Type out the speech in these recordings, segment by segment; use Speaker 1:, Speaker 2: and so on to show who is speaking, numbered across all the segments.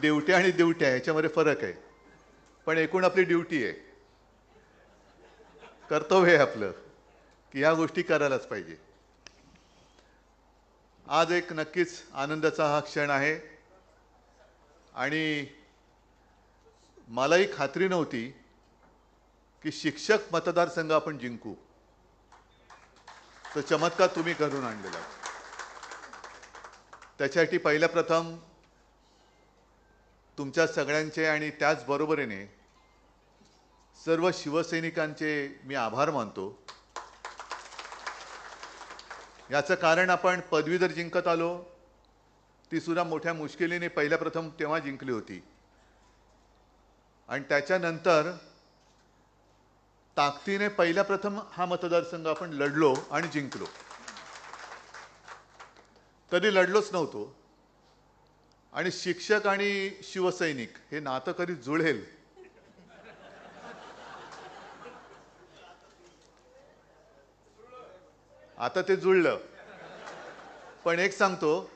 Speaker 1: देवट्या आणि दिवट्या याच्यामध्ये फरक आहे. पण एकूण आपली ड्युटी आहे. कर्तव्य आहे आपलं की ह्या गोष्टी करायलाच पाहिजे. आज एक नक्कीच आनंदाचा हा क्षण आहे. आणि मलाही खात्री नव्हती की शिक्षक मतदारसंघ आपण जिंकू. तर चमत्कार तुम्ही घडून आणलेला त्याच्यासाठी पहिल्या प्रथम तुमच्या सगळ्यांचे आणि त्याच बरोबरीने सर्व शिवसैनिकांचे मी आभार मानतो. याचं कारण आपण पदवीधर जिंकत आलो ती सुद्धा मोठ्या मुश्किलीने पहिल्या प्रथम तेव्हा जिंकली होती. आणि त्याच्यानंतर ताकदीने पहिल्या प्रथम हा मतदारसंघ आपण लढलो आणि जिंकलो. कधी लढलोच नव्हतो. आणि शिक्षक आणि शिवसैनिक हे नातं कधी जुळेल? आता ते जुळलं. पण एक सांगतो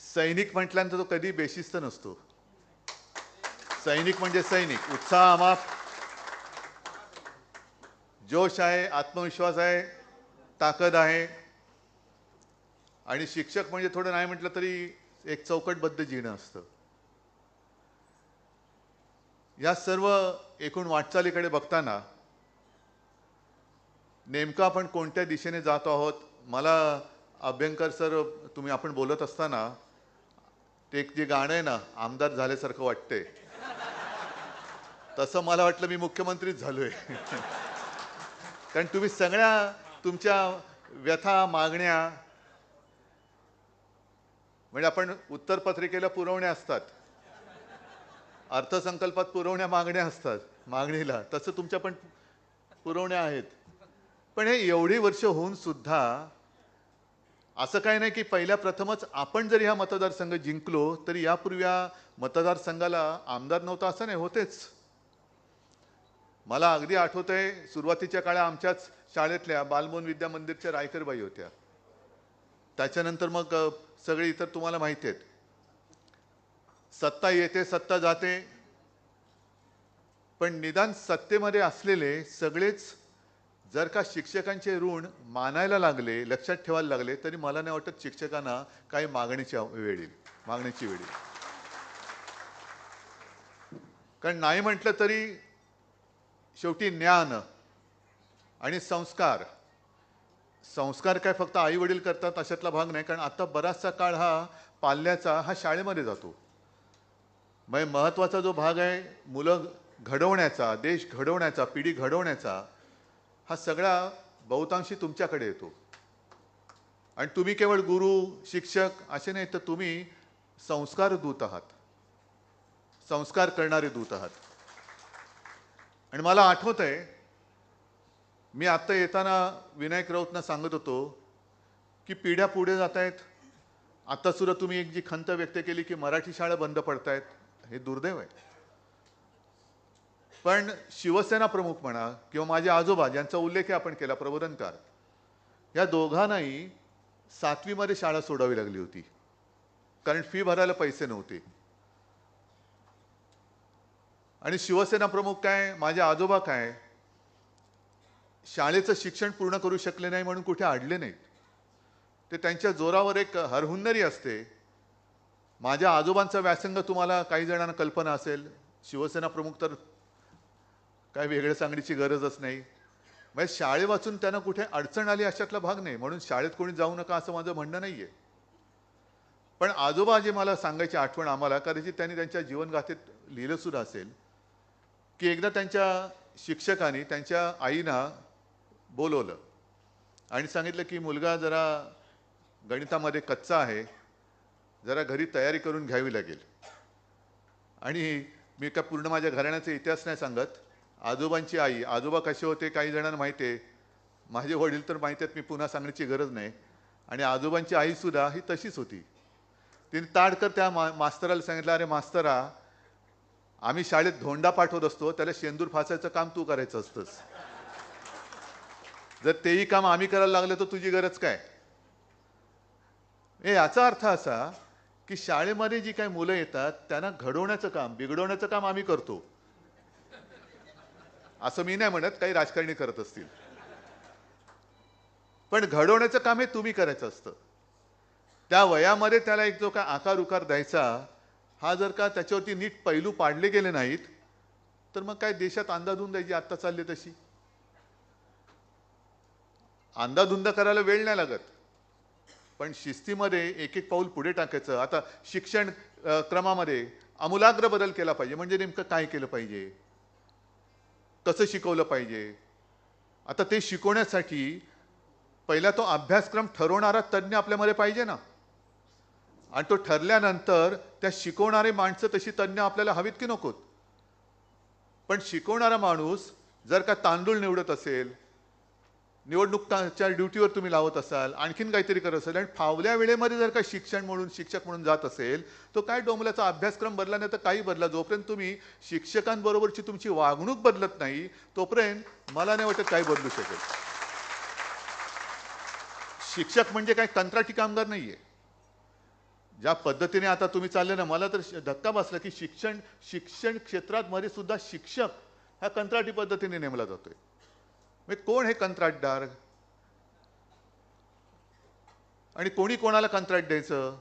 Speaker 1: सैनिक म्हटल्यानंतर तो कधी बेशिस्त नसतो. सैनिक म्हणजे सैनिक. उत्साह अमाप जोश आहे आत्मविश्वास आहे ताकद आहे. आणि शिक्षक म्हणजे थोडं नाही म्हटलं तरी एक चौकटबद्ध जीणं असतं. या सर्व एकूण वाटचालीकडे बघताना नेमकं आपण कोणत्या दिशेने जात आहोत? मला अभ्यंकर सर तुम्ही आपण बोलत असताना ते एक जे गाणं आहे ना आमदार झाल्यासारखं वाटतंय. तसं मला वाटलं मी मुख्यमंत्रीच झालोय. कारण तुम्ही सगळ्या तुमच्या व्यथा मागण्या म्हणजे आपण उत्तरपत्रिकेला पुरवण्या असतात. अर्थसंकल्पात पुरवण्या मागण्या असतात मागणीला. तसं तुमच्या पण पुरवण्या आहेत. पण हे एवढी वर्ष होऊन सुद्धा असं काही नाही की पहिल्या प्रथमच आपण जरी हा मतदारसंघ जिंकलो तरी यापूर्वी या मतदारसंघाला आमदार नव्हता असं नाही होतेच. मला अगदी आठवत आहे सुरुवातीच्या काळा आमच्याच शाळेतल्या बालमोहन विद्या मंदिरच्या रायकरबाई होत्या. त्याच्यानंतर मग सगळे इतर तुम्हाला माहिती आहेत. सत्ता येते सत्ता जाते. पण निदान सत्तेमध्ये असलेले सगळेच जर का शिक्षकांचे ऋण मानायला लागले लक्षात ठेवायला लागले तरी मला नाही वाटत शिक्षकांना काही मागणीची वेळ येईल मागणीची वेळ. येईल कारण नाही म्हटलं तरी शेवटी ज्ञान आणि संस्कार संस्कार काय फक्त आई वडील करतात अशातला भाग नाही कारण आता बराचसा काळ हा पाल्याचा हा शाळेमध्ये जातो. म्हणजे महत्त्वाचा जो भाग आहे मुलं घडवण्याचा देश घडवण्याचा पिढी घडवण्याचा हा सगळा बहुतांशी तुमच्याकडे येतो. आणि तुम्ही केवळ गुरु शिक्षक असे नाही तर तुम्ही संस्कार दूत आहात. संस्कार करणारे दूत आहात. आणि मला आठवत आहे मी आत्ता येताना विनायक राऊतना सांगत होतो की पिढ्या पुढे जात आहेत आता सुद्धा तुम्ही एक जी खंत व्यक्त केली की मराठी शाळा बंद पडतायत हे दुर्दैव आहे. पण शिवसेना प्रमुख म्हणा किंवा माझे आजोबा ज्यांचा उल्लेख आपण केला प्रबोधनकार या दोघांनाही सातवीमध्ये शाळा सोडावी लागली होती. कारण फी भरायला पैसे नव्हते. आणि शिवसेना प्रमुख काय माझे आजोबा काय शाळेचं शिक्षण पूर्ण करू शकले नाही म्हणून कुठे अडले नाहीत. ते त्यांच्या जोरावर एक हरहुन्नरी असते. माझ्या आजोबांचा व्यासंग तुम्हाला काही जणांना कल्पना असेल. शिवसेना प्रमुख तर काय वेगळं सांगण्याची गरजच नाही. म्हणजे शाळे वाचून त्यांना कुठे अडचण आली अशातला भाग नाही. म्हणून शाळेत कोणी जाऊ नका असं माझं म्हणणं नाही आहे पण आजोबा जे मला सांगायची आठवण आम्हाला कदाचित त्यांनी त्यांच्या जीवनगाथेत लिहिलंसुद्धा असेल की एकदा त्यांच्या शिक्षकांनी त्यांच्या आईना बोलवलं. आणि सांगितलं की मुलगा जरा गणितामध्ये कच्चा आहे जरा घरी तयारी करून घ्यावी लागेल. आणि मी का पूर्ण माझ्या घराण्याचा इतिहास नाही सांगत. आजोबांची आई आजोबा कसे होते काही जणांना माहिती आहे. माझे वडील तर माहिती आहेत मी पुन्हा सांगण्याची गरज नाही. आणि आजोबांची आईसुद्धा ही तशीच होती. तिने ताडकर त्या मा मास्तराला सांगितलं अरे मास्तरा आम्ही शाळेत धोंडा पाठवत असतो त्याला शेंदूर फासायचं काम तू करायचं असतंस. जर तेही काम आम्ही करायला लागलं तर तुझी गरज काय? हे याचा अर्थ असा की शाळेमध्ये जी काही मुलं येतात त्यांना घडवण्याचं काम बिघडवण्याचं काम आम्ही करतो. असं मी नाही म्हणत काही राजकारणी करत असतील. पण घडवण्याचं काम हे तुम्ही करायचं असतं. त्या वयामध्ये त्याला एक जो काय आकार उकार द्यायचा हा जर का त्याच्यावरती नीट पैलू पाडले गेले नाहीत तर मग काय देशात अंदाजून द्यायची आत्ता चालली तशी? अंदाधुंद करायला वेळ नाही लागत. पण शिस्तीमध्ये एक एक पाऊल पुढे टाकायचं. आता शिक्षण क्रमामध्ये आमूलाग्र बदल केला पाहिजे. म्हणजे नेमकं काय केलं पाहिजे? कसं शिकवलं पाहिजे? आता ते शिकवण्यासाठी पहिला तो अभ्यासक्रम ठरवणारा तज्ज्ञ आपल्यामध्ये पाहिजे ना. आणि तो ठरल्यानंतर त्या शिकवणारे माणसं तशी तज्ज्ञ आपल्याला हवीत की नकोत. पण शिकवणारा माणूस जर का तांदूळ निवडत असेल निवडणुकाच्या ड्युटीवर तुम्ही लावत असाल आणखीन काहीतरी करत असाल आणि फावल्या वेळेमध्ये जर का शिक्षण म्हणून शिक्षक म्हणून जात असेल तो काय डोंबल्याचा अभ्यासक्रम बदला नाही तर काही बदला जोपर्यंत तुम्ही शिक्षकांबरोबरची तुमची वागणूक बदलत नाही तोपर्यंत मला नाही वाटत काही बदलू शकेल. शिक्षक म्हणजे काय? कंत्राटी कामगार नाहीये. ज्या पद्धतीने आता तुम्ही चालले ना मला तर धक्का बसला की शिक्षण शिक्षण क्षेत्रात मध्ये सुद्धा शिक्षक हा कंत्राटी पद्धतीने नेमला जातोय. म्हणजे कोण हे कंत्राटदार? आणि कोणी कोणाला कंत्राट द्यायचं?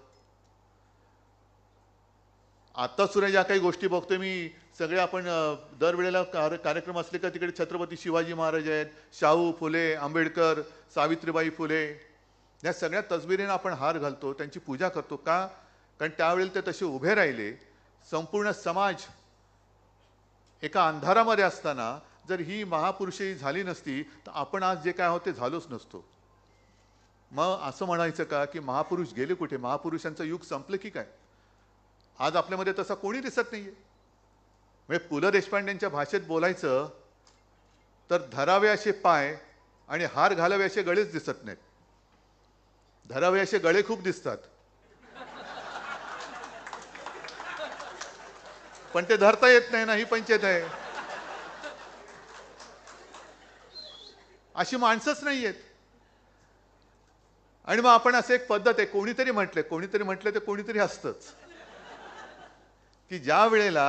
Speaker 1: आता सुद्धा ज्या काही गोष्टी बघतोय मी सगळे आपण दरवेळेला कार्यक्रम असले का तिकडे छत्रपती शिवाजी महाराज आहेत शाहू फुले आंबेडकर सावित्रीबाई फुले या सगळ्या तसबिरींना आपण हार घालतो त्यांची पूजा करतो का? कारण त्यावेळेला ते तसे उभे राहिले संपूर्ण समाज एका अंधारामध्ये असताना जर ही महापुरुषही झाली नसती तर आपण आज जे काय आहोत ते झालोच नसतो. मग असं म्हणायचं का की महापुरुष गेले कुठे? महापुरुषांचं युग संपलं की काय? आज आपल्यामध्ये तसा कोणी दिसत नाहीये. म्हणजे पु ल देशपांडेंच्या भाषेत बोलायचं तर धरावे असे पाय आणि हार घालावे असे गळेच दिसत नाहीत. धरावे असे गळे खूप दिसतात. पण ते धरता येत नाही ना ही पंचायत आहे. अशी माणसंच नाही आहेत आणि मग आपण असं एक पद्धत आहे कोणीतरी म्हटलंय कोणीतरी म्हटलं ते कोणीतरी असतंच. की ज्या वेळेला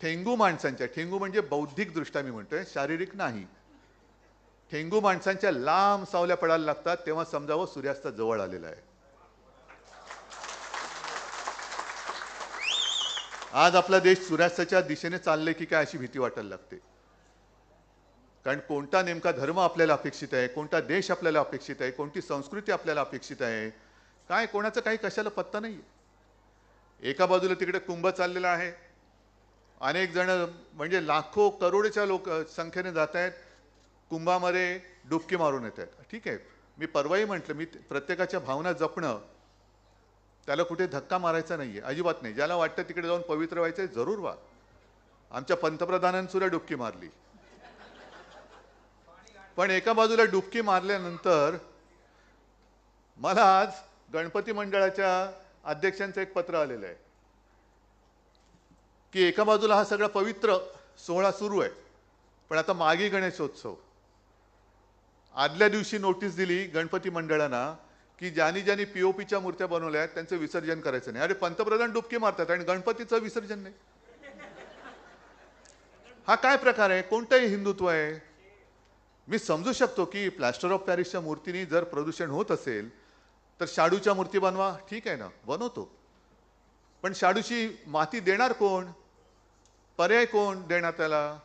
Speaker 1: ठेंगू माणसांच्या ठेंगू म्हणजे बौद्धिक दृष्ट्या मी म्हणतोय शारीरिक नाही. ठेंगू माणसांच्या लांब सावल्या पडायला लागतात तेव्हा समजावं सूर्यास्त जवळ आलेला आहे. आज आपला देश सूर्यास्ताच्या दिशेने चाललंय की काय अशी भीती वाटायला लागते. कारण कोणता नेमका धर्म आपल्याला अपेक्षित आहे कोणता देश आपल्याला अपेक्षित आहे कोणती संस्कृती आपल्याला अपेक्षित आहे काय कोणाचं काही कशाला पत्ता नाही आहे एका बाजूला तिकडे कुंभ चाललेला आहे. अनेक जण म्हणजे लाखो करोडच्या लोक संख्येने जात आहेत. कुंभामध्ये डुबकी मारून येत आहेत. ठीक आहे. मी परवाही म्हटलं मी प्रत्येकाच्या भावना जपणं त्याला कुठे धक्का मारायचा नाही आहे अजिबात नाही. ज्याला वाटतं तिकडे जाऊन पवित्र व्हायचं आहे जरूर व्हा. आमच्या पंतप्रधानांसुद्धा डुबकी मारली. पण एका बाजूला डुबकी मारल्यानंतर मला आज गणपती मंडळाच्या अध्यक्षांचं एक पत्र आलेलं आहे. की एका बाजूला हा सगळा पवित्र सोहळा सुरू आहे. पण आता मागे गणेशोत्सव. आदल्या दिवशी नोटीस दिली गणपती मंडळांना की ज्यांनी ज्यांनी पीओपीच्या मूर्त्या बनवल्या आहेत त्यांचं विसर्जन करायचं नाही. अरे पंतप्रधान डुबकी मारतात आणि गणपतीचं विसर्जन नाही. हा काय प्रकार आहे? कोणतंही हिंदुत्व आहे? मी समजू शकतो की प्लॅस्टर ऑफ पॅरिसच्या मूर्तीनी जर प्रदूषण होत असेल तर शाडूच्या मूर्ती बनवा. ठीक आहे ना? बनवतो. पण शाडूची माती देणार कोण? पर्याय कोण देणार त्याला?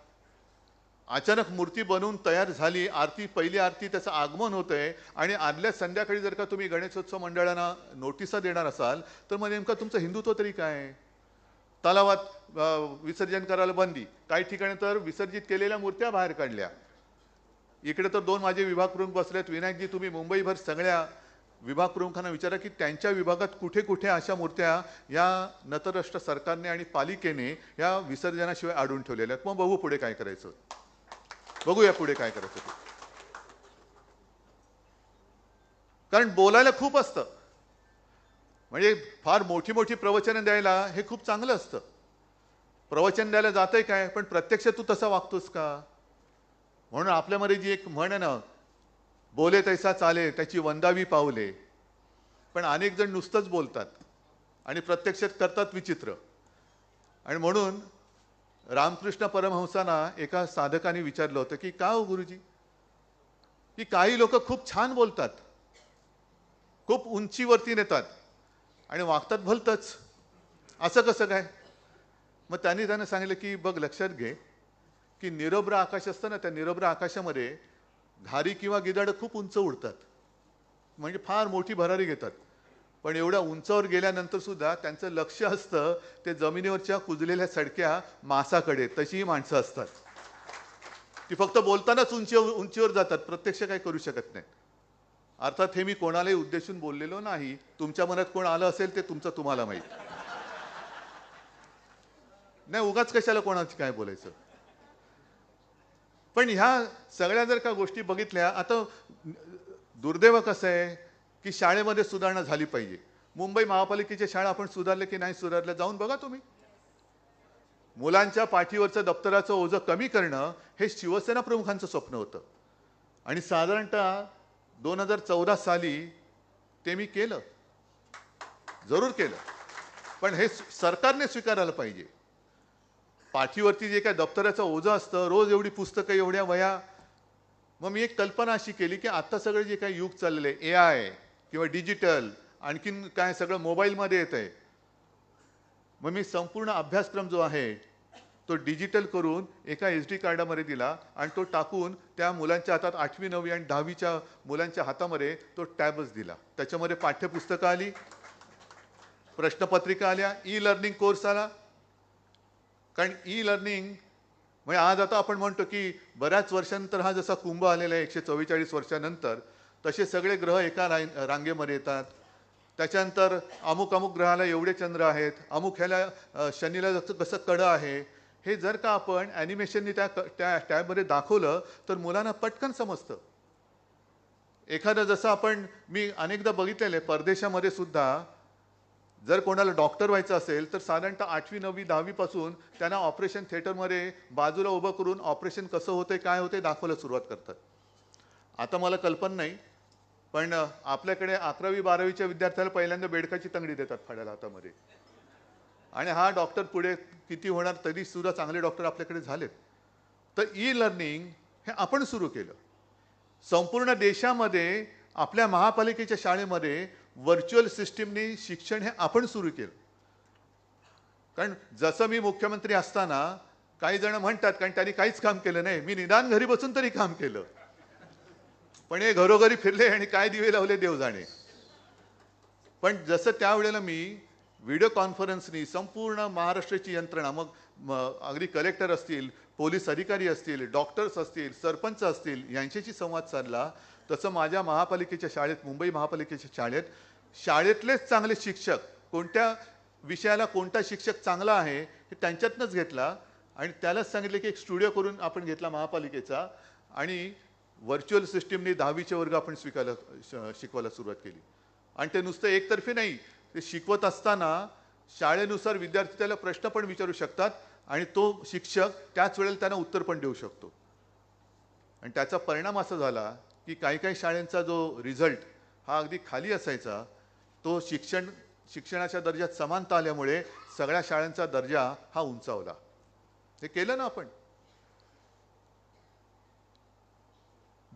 Speaker 1: अचानक मूर्ती बनवून तयार झाली आरती पहिली आरती त्याचं आगमन होत आहे आणि आदल्या संध्याकाळी जर का तुम्ही गणेशोत्सव मंडळांना नोटिसा देणार असाल तर मग नेमकं तुमचं हिंदुत्व तरी काय? तलावात विसर्जन करायला बंदी. काही ठिकाणी तर विसर्जित केलेल्या मूर्त्या बाहेर काढल्या. इकडे तर दोन माझे विभाग प्रमुख बसलेत. विनायकजी तुम्ही मुंबईभर सगळ्या विभाग प्रमुखांना विचारा की त्यांच्या विभागात कुठे कुठे अशा मूर्त्या या नतरराष्ट्र सरकारने आणि पालिकेने या विसर्जनाशिवाय अडून ठेवलेल्या आहेत. मग बघू पुढे काय करायचं. बघूया पुढे काय करायचं कारण बोलायला खूप असतं. म्हणजे फार मोठी मोठी प्रवचनं द्यायला हे खूप चांगलं असतं. प्रवचन द्यायला जातंय काय? पण प्रत्यक्ष तू तसा वागतोस का? म्हणून आपल्यामध्ये जी एक म्हण आहे ना बोले तैसा चाले त्याची वंदावी पावले. पण अनेक जण नुसतंच बोलतात आणि प्रत्यक्षात करतात विचित्र. आणि म्हणून रामकृष्ण परमहंसांना एका साधकाने विचारलं होतं की का हो गुरुजी? की काही लोक खूप छान बोलतात खूप उंचीवरती नेतात आणि वागतात भलतंच. असं कसं काय? मग त्यांनी त्यांना सांगितलं की बघ लक्षात घे की निरभ्र आकाश असतं ना त्या निरभ्र आकाशामध्ये घारी किंवा गिदाडं खूप उंच उडतात. म्हणजे फार मोठी भरारी घेतात. पण एवढ्या उंचावर गेल्यानंतर सुद्धा त्यांचं लक्ष असतं ते जमिनीवरच्या कुजलेल्या सडक्या मासाकडे तशीही माणसं असतात. ती फक्त बोलतानाच उंचीवर उंचीवर जातात प्रत्यक्ष काही करू शकत नाही अर्थात हे मी कोणालाही उद्देशून बोललेलो नाही तुमच्या मनात कोण आलं असेल ते तुमचं तुम्हाला माहीत. नाही उगाच कशाला कोणाची काय बोलायचं? पण ह्या सगळ्या जर का गोष्टी बघितल्या आता दुर्दैव कसं आहे की शाळेमध्ये सुधारणा झाली पाहिजे. मुंबई महापालिकेच्या शाळा आपण सुधारल्या की नाही सुधारल्या जाऊन बघा तुम्ही. मुलांच्या पाठीवरचं दप्तराचं ओझं कमी करणं हे शिवसेना प्रमुखांचं स्वप्न होतं. आणि साधारणतः दोन हजार चौदा साली ते मी केलं. जरूर केलं. पण हे सरकारने स्वीकारायला पाहिजे. पाठीवरती जे काय दप्तराचं ओझं असतं रोज एवढी पुस्तकं एवढ्या वया. मग मी एक कल्पना अशी केली की आत्ता सगळे जे काही युग चाललेलं आहे ए आय किंवा डिजिटल आणखीन काय सगळं मोबाईलमध्ये येत आहे. मग मी संपूर्ण अभ्यासक्रम जो आहे तो डिजिटल करून एका एस डी कार्डामध्ये दिला आणि तो टाकून त्या मुलांच्या हातात आठवी नववी आणि दहावीच्या मुलांच्या हातामध्ये तो टॅबच दिला. त्याच्यामध्ये पाठ्यपुस्तकं आली प्रश्नपत्रिका आल्या ई लर्निंग कोर्स आला कारण ई लर्निंग म्हणजे आज आता आपण म्हणतो की बऱ्याच वर्षानंतर हा जसा कुंभ आलेला आहे एकशे चव्वेचाळीस वर्षानंतर तसे सगळे ग्रह एका रांग रांगेमध्ये येतात. त्याच्यानंतर अमुक अमुक ग्रहाला एवढे चंद्र आहेत अमुक ह्याला शनीला जसं कसं कडं आहे हे जर का आपण ॲनिमेशननी त्या त्या टॅबमध्ये दाखवलं तर मुलांना पटकन समजतं. एखादं जसं आपण मी अनेकदा बघितलेलं आहे परदेशामध्ये सुद्धा जर कोणाला डॉक्टर व्हायचं असेल तर साधारणतः आठवी नववी दहावीपासून त्यांना ऑपरेशन थिएटरमध्ये बाजूला उभं करून ऑपरेशन कसं होतंय काय होतंय दाखवायला सुरुवात करतात. आता मला कल्पना नाही पण आपल्याकडे अकरावी बारावीच्या विद्यार्थ्याला पहिल्यांदा बेडकाची तंगडी देतात फाड्याला हातामध्ये. आणि हा डॉक्टर पुढे किती होणार तरी सुद्धा चांगले डॉक्टर आपल्याकडे झालेत. तर ई लर्निंग हे आपण सुरू केलं. संपूर्ण देशामध्ये आपल्या महापालिकेच्या शाळेमध्ये व्हर्च्युअल सिस्टीमनी शिक्षण हे आपण सुरू केलं. कारण जसं मी मुख्यमंत्री असताना काही जण म्हणतात कारण त्यांनी काहीच काम केलं नाही. मी निदान घरी बसून तरी काम केलं. पण हे घरोघरी फिरले आणि काय दिवे लावले देव जाणे पण जसं त्यावेळेला मी व्हिडिओ कॉन्फरन्सनी संपूर्ण महाराष्ट्राची यंत्रणा मग अगदी कलेक्टर असतील पोलीस अधिकारी असतील डॉक्टर्स असतील सरपंच असतील यांच्याशी संवाद साधला. तसं माझ्या महापालिकेच्या शाळेत मुंबई महापालिकेच्या शाळेत शाळेतलेच चांगले शिक्षक कोणत्या विषयाला कोणता शिक्षक चांगला आहे हे त्यांच्यातनंच घेतला आणि त्यालाच सांगितलं की एक स्टुडिओ करून आपण घेतला महापालिकेचा आणि व्हर्च्युअल सिस्टीमने दहावीचे वर्ग आपण स्वीकारायला शिकवायला सुरुवात केली. आणि ते नुसतं एकतर्फी नाही ते शिकवत असताना शाळेनुसार विद्यार्थी त्याला प्रश्न पण विचारू शकतात आणि तो शिक्षक त्याच वेळेला त्यांना उत्तर पण देऊ शकतो. आणि त्याचा परिणाम असा झाला की काही काही शाळेंचा जो रिझल्ट हा अगदी खाली असायचा तो शिक्षण शिक्षणाच्या दर्जात समानता आल्यामुळे सगळ्या शाळांचा दर्जा हा उंचावला हे केलं ना आपण.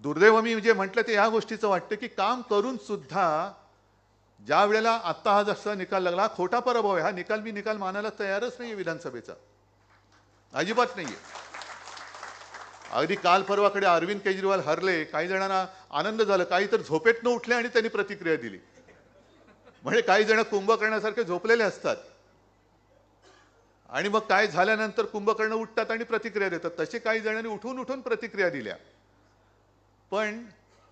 Speaker 1: दुर्दैव मी जे म्हटलं ते या गोष्टीचं वाटतं की काम करून सुद्धा ज्या वेळेला आत्ता हा जसा निकाल लागला खोटा पराभव आहे. हा निकाल मी निकाल मानायला तयारच नाही विधानसभेचा. अजिबात नाहीये. अगदी काल परवाकडे अरविंद केजरीवाल हरले काही जणांना आनंद झाला. काही तर झोपेतनं उठले आणि त्यांनी प्रतिक्रिया दिली. म्हणजे काही जण कुंभकर्णासारखे झोपलेले असतात. आणि मग काय झाल्यानंतर कुंभकर्ण उठतात आणि प्रतिक्रिया देतात. तसे काही जणांनी उठून उठून प्रतिक्रिया दिल्या. पण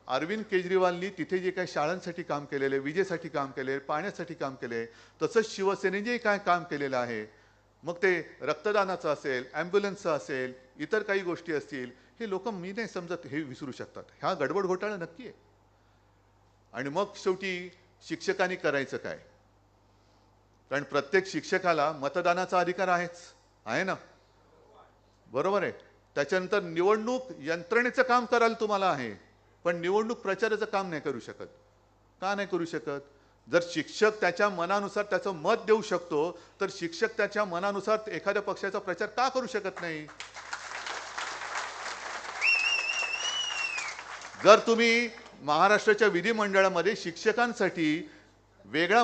Speaker 1: अरविंद केजरीवालनी तिथे जे काही शाळांसाठी काम केलेले विजेसाठी काम केले पाण्यासाठी काम केले तसंच शिवसेनेने जे काय काम केलेलं आहे मग ते रक्तदानाचं असेल ॲम्ब्युलन्सचं असेल इतर काही गोष्टी असतील हे लोक मी नाही समजत हे विसरू शकतात. ह्या गडबड घोटाळा नक्की आहे. आणि मग शेवटी शिक्षकांनी करायचं काय? कारण प्रत्येक शिक्षकाला मतदानाचा अधिकार आहेच आहे ना? बरोबर आहे. त्याच्यानंतर निवडणूक यंत्रणेचं काम करायला तुम्हाला आहे पण निवडणूक प्रचाराचं काम नाही करू शकत. का नाही करू शकत? जर शिक्षक त्याच्या मनानुसार त्याचं मत देऊ शकतो तर शिक्षक त्याच्या मनानुसार एखाद्या पक्षाचा प्रचार का करू शकत नाही? जर तुम्ही महाराष्ट्राच्या विधिमंडळामध्ये शिक्षकांसाठी वेगळा